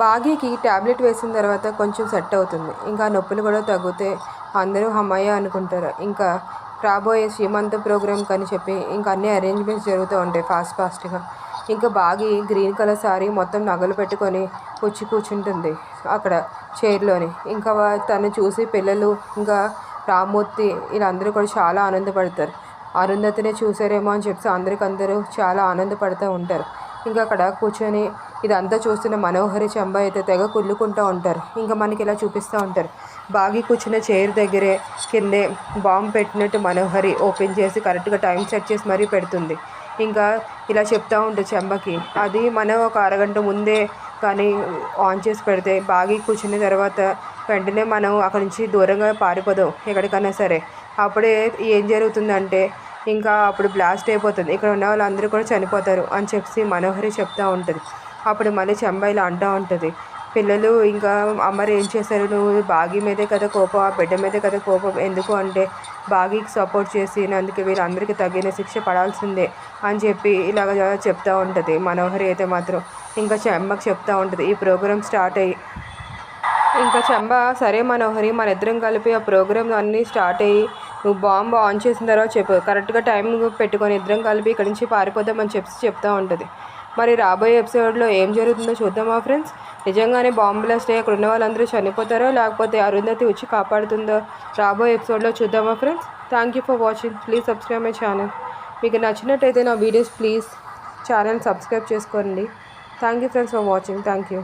బాగీకి tablet వేసిన తర్వాత కొంచెం సెట్ అవుతుంది. ఇంకా నొప్పులు కూడా తగ్గితే అందరూ హమ్మయ్య అనుకుంటారు. ఇంకా రాబోయే శ్రీమంత ప్రోగ్రామ్ కని చెప్పి ఇంకా అన్ని అరేంజ్మెంట్స్ జరుగుతూ ఉంటాయి ఫాస్ట్ ఫాస్ట్గా. ఇంకా బాగి గ్రీన్ కలర్ సారీ మొత్తం నగలు పెట్టుకొని వచ్చి కూర్చుంటుంది అక్కడ చైర్లోని. ఇంకా తను చూసి పిల్లలు ఇంకా రామ్మూర్తి వీళ్ళందరూ కూడా చాలా ఆనందపడతారు. అరుంధతినే చూసారేమో అని చెప్పి అందరికందరూ చాలా ఆనందపడుతూ ఉంటారు. ఇంకా అక్కడ కూర్చొని ఇదంతా చూస్తున్న మనోహరి చెంబ అయితే తెగ కుళ్ళుకుంటూ ఉంటారు. ఇంకా మనకి ఇలా చూపిస్తూ ఉంటారు. బాగి కూర్చున్న చైర్ దగ్గరే కిందే బాంబు పెట్టినట్టు మనోహరి ఓపెన్ చేసి కరెక్ట్గా టైం సెట్ చేసి మరీ పెడుతుంది. ఇంకా ఇలా చెప్తూ ఉంటుంది చెంబకి అది మనం ఒక అరగంట ముందే కానీ ఆన్ చేసి పెడితే బాగి కూర్చున్న తర్వాత వెంటనే మనం అక్కడి నుంచి దూరంగా పారిపోదాం ఎక్కడికైనా సరే. అప్పుడే ఏం జరుగుతుందంటే ఇంకా అప్పుడు బ్లాస్ట్ అయిపోతుంది. ఇక్కడ ఉన్న వాళ్ళందరూ కూడా చనిపోతారు అని చెప్పి మనోహరి చెప్తూ ఉంటుంది. అప్పుడు మళ్ళీ చెంబ ఇలా అంటూ ఉంటుంది. పిల్లలు ఇంకా అమ్మరు ఏం చేశారు నువ్వు బాగి మీదే కదా కోపం ఆ బిడ్డ మీదే కదా కోపం. ఎందుకు అంటే బాగీకి సపోర్ట్ చేసినందుకు వీళ్ళందరికీ తగిన శిక్ష పడాల్సిందే అని చెప్పి ఇలాగ చెప్తూ ఉంటుంది. మనోహరి అయితే మాత్రం ఇంకా చెమ్మకు చెప్తూ ఉంటుంది. ఈ ప్రోగ్రామ్ స్టార్ట్ అయ్యి ఇంకా చెంబ సరే మనోహరి మన ఇద్దరం కలిపి ఆ ప్రోగ్రామ్ అన్నీ స్టార్ట్ అయ్యి నువ్వు బాంబు ఆన్ చేసిన తర్వాత చెప్పు. కరెక్ట్గా టైం పెట్టుకొని ఇద్దరం కలిపి ఇక్కడి నుంచి పారిపోదామని చెప్పి చెప్తూ ఉంటుంది. మరి రాబోయే ఎపిసోడ్లో ఏం జరుగుతుందో చూద్దామా ఫ్రెండ్స్. నిజంగానే బాంబు బ్లాస్ట్ అయ్యి అక్కడ ఉన్న వాళ్ళందరూ చనిపోతారో లేకపోతే అరుంధతి వచ్చి కాపాడుతుందో రాబోయే ఎపిసోడ్లో చూద్దామా friends. Thank you for watching please subscribe my channel మీకు నచ్చినట్టయితే నా వీడియోస్ ప్లీజ్ ఛానల్ సబ్స్క్రైబ్ చేసుకోండి. Thank you friends for watching thank you